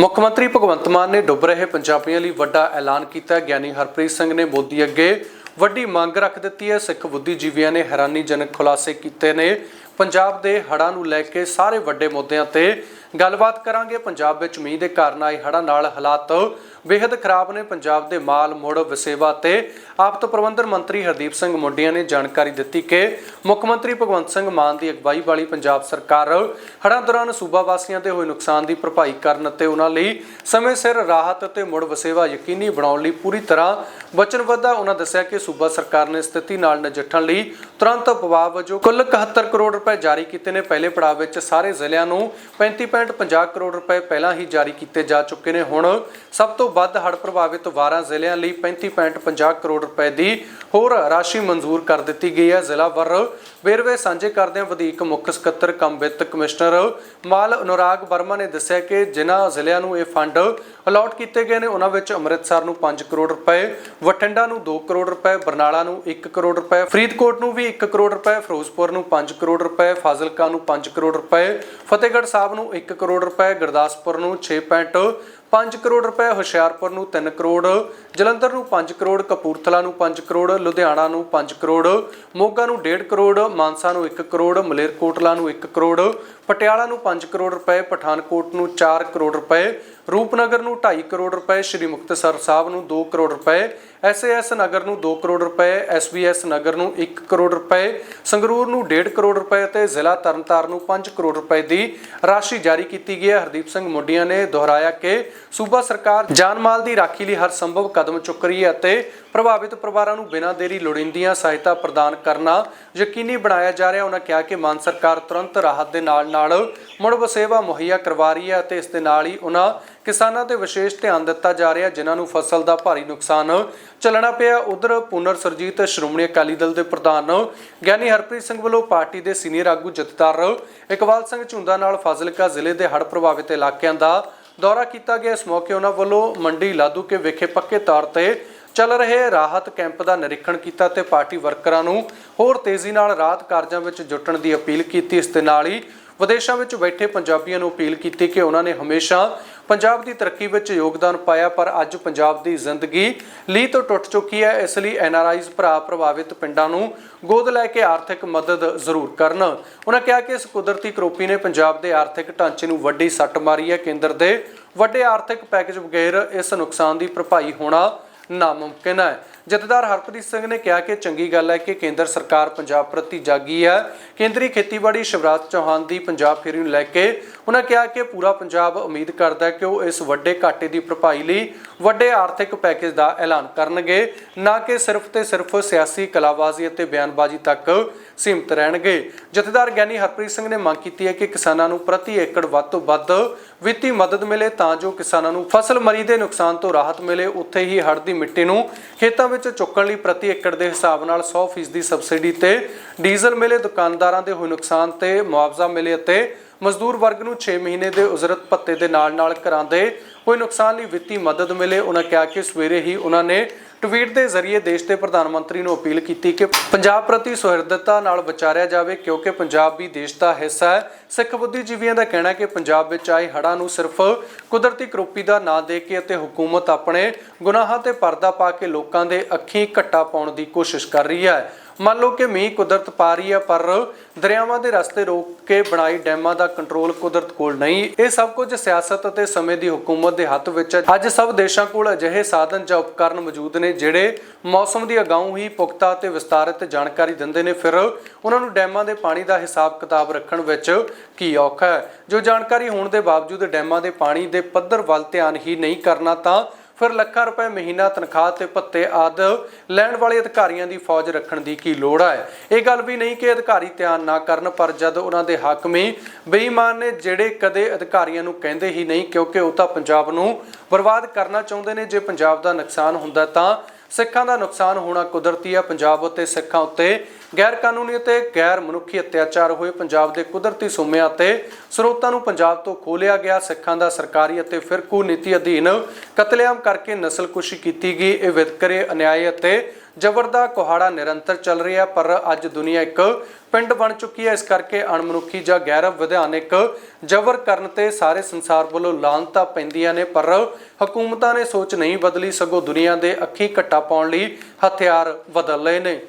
ਮੁੱਖ ਮੰਤਰੀ ਭਗਵੰਤ ਮਾਨ ਨੇ ਡੁੱਬ ਰਹੇ ਪੰਜਾਬੀਆਂ ਲਈ ਵੱਡਾ ਐਲਾਨ ਕੀਤਾ ਗਿਆਨੀ ਹਰਪ੍ਰੀਤ ਸਿੰਘ ਨੇ ਮੋਦੀ ਅੱਗੇ ਵੱਡੀ ਮੰਗ ਰੱਖ ਦਿੱਤੀ ਹੈ। ਸਿੱਖ ਬੁੱਧੀਜੀਵੀਆਂ ਨੇ ਹੈਰਾਨੀਜਨਕ ਖੁਲਾਸੇ ਕੀਤੇ ਨੇ। ਪੰਜਾਬ ਦੇ ਹੜ੍ਹਾਂ ਨੂੰ ਲੈ ਕੇ ਸਾਰੇ ਵੱਡੇ ਮੁੱਦਿਆਂ ਤੇ ਗੱਲਬਾਤ ਕਰਾਂਗੇ। ਪੰਜਾਬ ਵਿੱਚ ਮੀਂਹ ਦੇ ਕਾਰਨ ਆਏ ਹੜ੍ਹਾਂ ਨਾਲ ਹਾਲਾਤ ਬੇहद ਖਰਾਬ ਨੇ। ਪੰਜਾਬ ਦੇ ਮਾਲ, ਮੁੜ ਵਸੇਵਾ ਤੇ ਆਫਤ ਪ੍ਰਬੰਧਨ ਮੰਤਰੀ ਹਰਦੀਪ ਸਿੰਘ ਮੁੰਡੀਆਂ ਨੇ ਜਾਣਕਾਰੀ ਦਿੱਤੀ ਕਿ ਮੁੱਖ ਮੰਤਰੀ ਭਗਵੰਤ ਸਿੰਘ ਮਾਨ ਦੀ ਅਗਵਾਈ ਵਾਲੀ ਪੰਜਾਬ ਸਰਕਾਰ ਹੜ੍ਹਾਂ ਦੌਰਾਨ ਸੂਬਾ ਵਾਸੀਆਂ ਦੇ ਹੋਏ ਨੁਕਸਾਨ ਦੀ ਭਰਪਾਈ ਕਰਨ ਅਤੇ ਉਹਨਾਂ ਲਈ ਸਮੇਂ ਸਿਰ ਰਾਹਤ ਅਤੇ ਮੁੜ ਵਸੇਵਾ ਯਕੀਨੀ ਬਣਾਉਣ ਲਈ ਪੂਰੀ ਤਰ੍ਹਾਂ ਵਚਨਬੱਧ ਹੈ ਉਹਨਾਂ ਦੱਸਿਆ ਕਿ ਸੂਬਾ ਸਰਕਾਰ ਨੇ ਸਥਿਤੀ ਨਾਲ ਨਜਿੱਠਣ ਲਈ ਤੁਰੰਤ ਪ੍ਰਭਾਵ ਵਜੋਂ ਕੁੱਲ 71 ਕਰੋੜ ਰੁਪਏ ਜਾਰੀ ਕੀਤੇ ਨੇ। ਪਹਿਲੇ ਪੜਾਅ ਵਿੱਚ ਸਾਰੇ ਜ਼ਿਲ੍ਹਿਆਂ ਨੂੰ 35.50 ਕਰੋੜ ਰੁਪਏ ਪਹਿਲਾਂ ਹੀ ਜਾਰੀ ਕੀਤੇ ਜਾ ਚੁੱਕੇ ਨੇ। ਹੁਣ ਸਭ ਤੋਂ ਵੱਧ ਹੜ੍ਹ ਪ੍ਰਭਾਵਿਤ 12 ਜ਼ਿਲ੍ਹਿਆਂ ਲਈ 35.50 ਕਰੋੜ ਰੁਪਏ ਦੀ ਹੋਰ ਰਾਸ਼ੀ ਮਨਜ਼ੂਰ ਕਰ ਦਿੱਤੀ ਗਈ ਹੈ। ਜ਼ਿਲ੍ਹਾ ਵਰ ਵੇਰਵੇ ਸਾਂਝੇ ਕਰਦਿਆਂ ਵਧੇਕ ਮੁੱਖ ਸਕੱਤਰ ਕਮ ਵਿੱਤ ਕਮਿਸ਼ਨਰ ਮਾਲ ਅਨੁਰਾਗ ਵਰਮਾ ਨੇ ਦੱਸਿਆ ਕਿ ਜਿਨ੍ਹਾਂ ਜ਼ਿਲ੍ਹਿਆਂ ਨੂੰ ਇਹ ਫੰਡ ਅਲਾਟ ਕੀਤੇ ਗਏ ਨੇ, ਉਹਨਾਂ ਵਿੱਚ ਅੰਮ੍ਰਿਤਸਰ ਨੂੰ 5 ਕਰੋੜ ਰੁਪਏ, ਬਠਿੰਡਾ ਨੂੰ 2 ਕਰੋੜ ਰੁਪਏ, ਬਰਨਾਲਾ ਨੂੰ 1 ਕਰੋੜ ਰੁਪਏ, ਫਰੀਦਕੋਟ ਨੂੰ ਵੀ 1 ਕਰੋੜ ਰੁਪਏ, ਫਿਰੋਜ਼ਪੁਰ ਨੂੰ 5 ਕਰੋੜ ਰੁਪਏ, ਫਾਜ਼ਿਲਕਾ ਨੂੰ 5 ਕਰੋੜ ਰੁਪਏ, ਫਤਿਹਗੜ੍ਹ ਸਾਹਿਬ ਨੂੰ 1 ਕਰੋੜ ਰੁਪਏ, ਗੁਰਦਾਸਪੁਰ ਨੂੰ 6.5 ਕਰੋੜ ਰੁਪਏ, ਹੁਸ਼ਿਆਰਪੁਰ ਨੂੰ 3 ਕਰੋੜ, ਜਲੰਧਰ ਨੂੰ 5 ਕਰੋੜ, ਕਪੂਰਥਲਾ ਨੂੰ 5 ਕਰੋੜ, ਲੁਧਿਆਣਾ ਨੂੰ 5 ਕਰੋੜ, ਮੋਗਾ ਨੂੰ 1.5 ਕਰੋੜ, ਮਾਨਸਾ ਨੂੰ 1 ਕਰੋੜ, ਮਲੇਰਕੋਟਲਾ ਨੂੰ 1 ਕਰੋੜ, ਪਟਿਆਲਾ ਨੂੰ 5 ਕਰੋੜ ਰੁਪਏ, ਪਠਾਨਕੋਟ ਨੂੰ 4 ਕਰੋੜ ਰੁਪਏ ਰੂਪਨਗਰ ਨੂੰ 2.5 ਕਰੋੜ ਰੁਪਏ, ਸ਼੍ਰੀ ਮੁਕਤਸਰ ਸਾਹਿਬ ਨੂੰ 2 ਕਰੋੜ ਰੁਪਏ ਐਸਏਐਸ ਨਗਰ ਨੂੰ 2 ਕਰੋੜ ਰੁਪਏ ਐਸਬੀਐਸ ਨਗਰ ਨੂੰ 1 ਕਰੋੜ ਰੁਪਏ, ਸੰਗਰੂਰ ਨੂੰ 1.5 ਕਰੋੜ ਰੁਪਏ ਅਤੇ ਜ਼ਿਲ੍ਹਾ ਤਰਨਤਾਰਨ ਨੂੰ 5 ਕਰੋੜ ਰੁਪਏ ਦੀ ਰਾਸ਼ੀ ਜਾਰੀ ਕੀਤੀ ਗਈ ਹੈ। ਹਰਦੀਪ ਸਿੰਘ ਮੁੰਡੀਆਂ ਨੇ ਦੁਹਰਾਇਆ ਕਿ ਸੂਬਾ ਸਰਕਾਰ ਜਾਨ ਮਾਲ ਦੀ ਰਾਖੀ ਲਈ ਹਰ ਸੰਭਵ ਕਦਮ ਚੁੱਕ ਰਹੀ ਹੈ ਅਤੇ ਪ੍ਰਭਾਵਿਤ ਪਰਿਵਾਰਾਂ ਨੂੰ ਬਿਨਾਂ ਦੇਰੀ ਲੋੜੀਂਦੀਆਂ ਸਹਾਇਤਾ ਪ੍ਰਦਾਨ ਕਰਨਾ ਯਕੀਨੀ ਬਣਾਇਆ ਜਾ ਰਿਹਾ। ਉਹਨਾਂ ਕਿਹਾ ਕਿ ਮਾਨ ਸਰਕਾਰ ਤੁਰੰਤ ਰਾਹਤ ਦੇ ਨਾਲ ਨਾਲ ਮੁੜ ਵਸੇਵਾ ਮੁਹੱਈਆ ਕਰਵਾ ਰਹੀ ਹੈ ਅਤੇ ਇਸ ਦੇ ਨਾਲ ਹੀ ਉਹਨਾਂ ਕਿਸਾਨਾਂ ਤੇ ਵਿਸ਼ੇਸ਼ ਧਿਆਨ ਦਿੱਤਾ ਜਾ ਰਿਹਾ ਜਿਨ੍ਹਾਂ ਨੂੰ ਫਸਲ ਦਾ ਭਾਰੀ ਨੁਕਸਾਨ ਚੱਲਣਾ ਪਿਆ। ਉਧਰ ਪੁਨਰ ਸਰਜੀਤ ਸ਼੍ਰੋਮਣੀ ਅਕਾਲੀ ਦਲ ਦੇ ਪ੍ਰਧਾਨ ਗਿਆਨੀ ਹਰਪ੍ਰੀਤ ਸਿੰਘ ਵੱਲੋਂ ਪਾਰਟੀ ਦੇ ਸੀਨੀਅਰ ਆਗੂ ਜਥੇਦਾਰ ਇਕਬਾਲ ਸਿੰਘ ਝੁੰਦਾ ਨਾਲ ਫਾਜ਼ਿਲਕਾ ਜ਼ਿਲ੍ਹੇ ਦੇ ਹੜ੍ਹ ਪ੍ਰਭਾਵਿਤ ਇਲਾਕਿਆਂ ਦਾ ਦੌਰਾ ਕੀਤਾ ਗਿਆ। ਇਸ ਮੌਕੇ ਉਹਨਾਂ ਵੱਲੋਂ ਮੰਡੀ ਲਾਦੂਕੇ ਵਿਖੇ ਪੱਕੇ ਤੌਰ ਤੇ ਚੱਲ ਰਹੇ ਰਾਹਤ ਕੈਂਪ ਦਾ ਨਿਰੀਖਣ ਕੀਤਾ ਤੇ ਪਾਰਟੀ ਵਰਕਰਾਂ ਨੂੰ ਹੋਰ ਤੇਜ਼ੀ ਨਾਲ ਰਾਹਤ ਕਾਰਜਾਂ ਵਿੱਚ ਜੁਟਣ ਦੀ ਅਪੀਲ ਕੀਤੀ। ਇਸ ਦੇ ਨਾਲ ਹੀ ਵਿਦੇਸ਼ਾਂ ਵਿੱਚ ਬੈਠੇ ਪੰਜਾਬੀਆਂ ਨੂੰ ਅਪੀਲ ਕੀਤੀ ਕਿ ਉਹਨਾਂ ਨੇ ਹਮੇਸ਼ਾ ਪੰਜਾਬ ਦੀ ਤਰੱਕੀ ਵਿੱਚ ਯੋਗਦਾਨ ਪਾਇਆ, ਪਰ ਅੱਜ ਪੰਜਾਬ ਦੀ ਜ਼ਿੰਦਗੀ ਲੀ ਤੋਂ ਟੁੱਟ ਚੁੱਕੀ ਹੈ। ਇਸ ਲਈ ਐਨ ਆਰ ਆਈਜ਼ ਭਰਾ ਪ੍ਰਭਾਵਿਤ ਪਿੰਡਾਂ ਨੂੰ ਗੋਦ ਲੈ ਕੇ ਆਰਥਿਕ ਮਦਦ ਜ਼ਰੂਰ ਕਰਨ। ਉਹਨਾਂ ਕਿਹਾ ਕਿ ਇਸ ਕੁਦਰਤੀ ਕਰੋਪੀ ਨੇ ਪੰਜਾਬ ਦੇ ਆਰਥਿਕ ਢਾਂਚੇ ਨੂੰ ਵੱਡੀ ਸੱਟ ਮਾਰੀ ਹੈ। ਕੇਂਦਰ ਦੇ ਵੱਡੇ ਆਰਥਿਕ ਪੈਕੇਜ ਬਗੈਰ ਇਸ ਨੁਕਸਾਨ ਦੀ ਭਰਪਾਈ ਹੋਣਾ ਨਾਮੁਮਕਿਨ ਹੈ। ਜਥੇਦਾਰ ਹਰਪ੍ਰੀਤ ਸਿੰਘ ਨੇ ਕਿਹਾ ਕਿ ਚੰਗੀ ਗੱਲ ਹੈ ਕਿ ਕੇਂਦਰ ਸਰਕਾਰ ਪੰਜਾਬ ਪ੍ਰਤੀ ਜਾਗੀ ਹੈ। ਕੇਂਦਰੀ ਖੇਤੀਬਾੜੀ ਸ਼ਿਵਰਾਜ ਚੌਹਾਨ ਦੀ ਪੰਜਾਬ ਫੇਰੀ ਨੂੰ ਲੈ ਕੇ ਉਹਨਾਂ ਕਿਹਾ ਕਿ ਪੂਰਾ ਪੰਜਾਬ ਉਮੀਦ ਕਰਦਾ ਹੈ ਕਿ ਉਹ ਇਸ ਵੱਡੇ ਘਾਟੇ ਦੀ ਭਰਪਾਈ ਲਈ ਵੱਡੇ ਆਰਥਿਕ ਪੈਕੇਜ ਦਾ ਐਲਾਨ ਕਰਨਗੇ, ਨਾ ਕਿ ਸਿਰਫ ਤੇ ਸਿਰਫ ਸਿਆਸੀ ਕਲਾਬਾਜ਼ੀ ਅਤੇ ਬਿਆਨਬਾਜ਼ੀ ਤੱਕ ਸੀਮਤ ਰਹਿਣਗੇ। ਜਥੇਦਾਰ ਗਿਆਨੀ ਹਰਪ੍ਰੀਤ ਸਿੰਘ ਨੇ ਮੰਗ ਕੀਤੀ ਹੈ ਕਿ ਕਿਸਾਨਾਂ ਨੂੰ ਪ੍ਰਤੀ ਏਕੜ ਵੱਧ ਤੋਂ ਵੱਧ ਵਿੱਤੀ ਮਦਦ ਮਿਲੇ ਤਾਂ ਜੋ ਕਿਸਾਨਾਂ ਨੂੰ ਫਸਲ ਮਰੀ ਦੇ ਨੁਕਸਾਨ ਤੋਂ ਰਾਹਤ ਮਿਲੇ। ਉੱਥੇ ਹੀ ਹੜ੍ਹ ਦੀ ਮਿੱਟੀ ਨੂੰ ਖੇਤਾਂ ਵਿੱਚ ਚੁੱਕਣ ਲਈ ਪ੍ਰਤੀ ਏਕੜ ਦੇ ਹਿਸਾਬ ਨਾਲ 100% ਦੀ ਸਬਸਿਡੀ ਤੇ ਡੀਜ਼ਲ ਮਿਲੇ। ਦੁਕਾਨਦਾਰਾਂ ਦੇ ਹੋਏ ਨੁਕਸਾਨ ਤੇ ਮੁਆਵਜ਼ਾ ਮਿਲੇ ਅਤੇ ਮਜ਼ਦੂਰ ਵਰਗ ਨੂੰ 6 ਮਹੀਨੇ ਦੇ ਉਜਰਤ ਭੱਤੇ ਦੇ ਨਾਲ ਨਾਲ ਘਰਾਂ ਦੇ ਹੋਏ ਨੁਕਸਾਨ ਲਈ ਵਿੱਤੀ ਮਦਦ ਮਿਲੇ। ਉਹਨਾਂ ਕਿਹਾ ਕਿ ਸਵੇਰੇ ਹੀ ਉਹਨਾਂ ਨੇ ਟਵੀਟ ਦੇ ਜ਼ਰੀਏ ਦੇਸ਼ ਦੇ ਪ੍ਰਧਾਨ ਮੰਤਰੀ ਨੂੰ ਅਪੀਲ ਕੀਤੀ ਕਿ ਪੰਜਾਬ ਪ੍ਰਤੀ ਸੁਹਿਰਦਤਾ ਨਾਲ ਵਿਚਾਰਿਆ ਜਾਵੇ, ਕਿਉਂਕਿ ਪੰਜਾਬ ਵੀ ਦੇਸ਼ ਦਾ ਹਿੱਸਾ ਹੈ। ਸਿੱਖ ਬੁੱਧੀਜੀਵੀਆਂ ਦਾ ਕਹਿਣਾ ਕਿ ਪੰਜਾਬ ਵਿੱਚ ਆਏ ਹੜ੍ਹਾਂ ਨੂੰ ਸਿਰਫ ਕੁਦਰਤੀ ਕਰੋਪੀ ਦਾ ਨਾਂ ਦੇ ਕੇ ਅਤੇ ਹਕੂਮਤ ਆਪਣੇ ਗੁਨਾਹਾਂ ਤੇ ਪਰਦਾ ਪਾ ਕੇ ਲੋਕਾਂ ਦੇ ਅੱਖੀਂ ਘੱਟਾ ਪਾਉਣ ਦੀ ਕੋਸ਼ਿਸ਼ ਕਰ ਰਹੀ ਹੈ। ਮੰਨ ਲਓ ਕਿ ਮੀਂਹ ਕੁਦਰਤ ਪਾ ਰਹੀ ਹੈ ਪਰ ਦਰਿਆਵਾਂ ਦੇ ਰਸਤੇ ਰੋਕ ਕੇ ਬਣਾਈ ਡੈਮਾਂ ਦਾ ਕੰਟਰੋਲ ਕੁਦਰਤ ਕੋਲ ਨਹੀਂ। ਇਹ ਸਭ ਕੁਝ ਸਿਆਸਤ ਅਤੇ ਸਮੇਂ ਦੀ ਹਕੂਮਤ ਦੇ ਹੱਥ ਵਿੱਚ ਹੈ। ਅੱਜ ਸਭ ਦੇਸ਼ਾਂ ਕੋਲ ਅਜਿਹੇ ਸਾਧਨ ਜਾਂ ਉਪਕਰਨ ਮੌਜੂਦ ਨੇ, ਜਿਹੜੇ ਮੌਸਮ ਦੀ ਅਗਾਊਂ ਹੀ ਪੁਖਤਾ ਅਤੇ ਵਿਸਤਾਰਿਤ ਜਾਣਕਾਰੀ ਦਿੰਦੇ ਨੇ। ਫਿਰ ਉਹਨਾਂ ਨੂੰ ਡੈਮਾਂ ਦੇ ਪਾਣੀ ਦਾ ਹਿਸਾਬ ਕਿਤਾਬ ਰੱਖਣ ਵਿੱਚ ਕੀ ਔਖਾ ਹੈ? ਜੋ ਜਾਣਕਾਰੀ ਹੋਣ ਦੇ ਬਾਵਜੂਦ ਡੈਮਾਂ ਦੇ ਪਾਣੀ ਦੇ ਪੱਧਰ ਵੱਲ ਧਿਆਨ ਹੀ ਨਹੀਂ ਕਰਨਾ, ਤਾਂ ਫਿਰ ਲੱਖਾਂ ਰੁਪਏ ਮਹੀਨਾ ਤਨਖਾਹ ਤੇ ਭੱਤੇ ਆਦ ਲੈਣ ਵਾਲੇ ਅਧਿਕਾਰੀਆਂ ਦੀ ਫੌਜ ਰੱਖਣ ਦੀ ਕੀ ਲੋੜ ਹੈ? ਇਹ ਗੱਲ ਵੀ ਨਹੀਂ ਕਿ ਅਧਿਕਾਰੀ ਧਿਆਨ ਨਾ ਕਰਨ, ਪਰ ਜਦ ਉਹਨਾਂ ਦੇ ਹਾਕਮੀ ਬੇਈਮਾਨ ਨੇ, ਜਿਹੜੇ ਕਦੇ ਅਧਿਕਾਰੀਆਂ ਨੂੰ ਕਹਿੰਦੇ ਹੀ ਨਹੀਂ, ਕਿਉਂਕਿ ਉਹ ਤਾਂ ਪੰਜਾਬ ਨੂੰ ਬਰਬਾਦ ਕਰਨਾ ਚਾਹੁੰਦੇ ਨੇ, ਜੇ ਪੰਜਾਬ ਦਾ ਨੁਕਸਾਨ ਹੁੰਦਾ ਤਾਂ ਸਿੱਖਾਂ ਦਾ ਨੁਕਸਾਨ ਹੋਣਾ ਕੁਦਰਤੀ ਹੈ ਪੰਜਾਬ ਉੱਤੇ ਸਿੱਖਾਂ ਉੱਤੇ ਗੈਰ ਕਾਨੂੰਨੀ ਅਤੇ ਗੈਰ ਮਨੁੱਖੀ ਅਤਿਆਚਾਰ ਹੋਏ। ਪੰਜਾਬ ਦੇ ਕੁਦਰਤੀ ਸੋਮਿਆਂ 'ਤੇ ਸਰੋਤਾਂ ਨੂੰ ਪੰਜਾਬ ਤੋਂ ਖੋਲਿਆ ਗਿਆ। ਸਿੱਖਾਂ ਦਾ ਸਰਕਾਰੀ ਅਤੇ ਫਿਰਕੂ ਨੀਤੀ ਅਧੀਨ ਕਤਲੇਆਮ ਕਰਕੇ ਨਸਲਕੁਸ਼ੀ ਕੀਤੀ ਗਈ। ਇਹ ਵਿਤਕਰੇ, ਅਨਿਆਏ ਅਤੇ ਜ਼ਬਰ ਦਾ ਕੁਹਾੜਾ ਨਿਰੰਤਰ ਚੱਲ ਰਿਹਾ, ਪਰ ਅੱਜ ਦੁਨੀਆ ਇੱਕ ਪਿੰਡ ਬਣ ਚੁੱਕੀ ਹੈ। ਇਸ ਕਰਕੇ ਅਣਮਨੁੱਖੀ ਜਾਂ ਗੈਰ ਵਿਧਾਨਿਕ ਜ਼ਬਰ ਕਰਨ ਤੇ ਸਾਰੇ ਸੰਸਾਰ ਵੱਲੋਂ ਲਾਂਤਾਂ ਪੈਂਦੀਆਂ ਨੇ, ਪਰ ਹਕੂਮਤਾਂ ਨੇ ਸੋਚ ਨਹੀਂ ਬਦਲੀ, ਸਗੋਂ ਦੁਨੀਆ ਦੇ ਅੱਖੀ ਘੱਟਾ ਪਾਉਣ ਲਈ ਹਥਿਆਰ ਬਦਲ ਲਏ ਨੇ।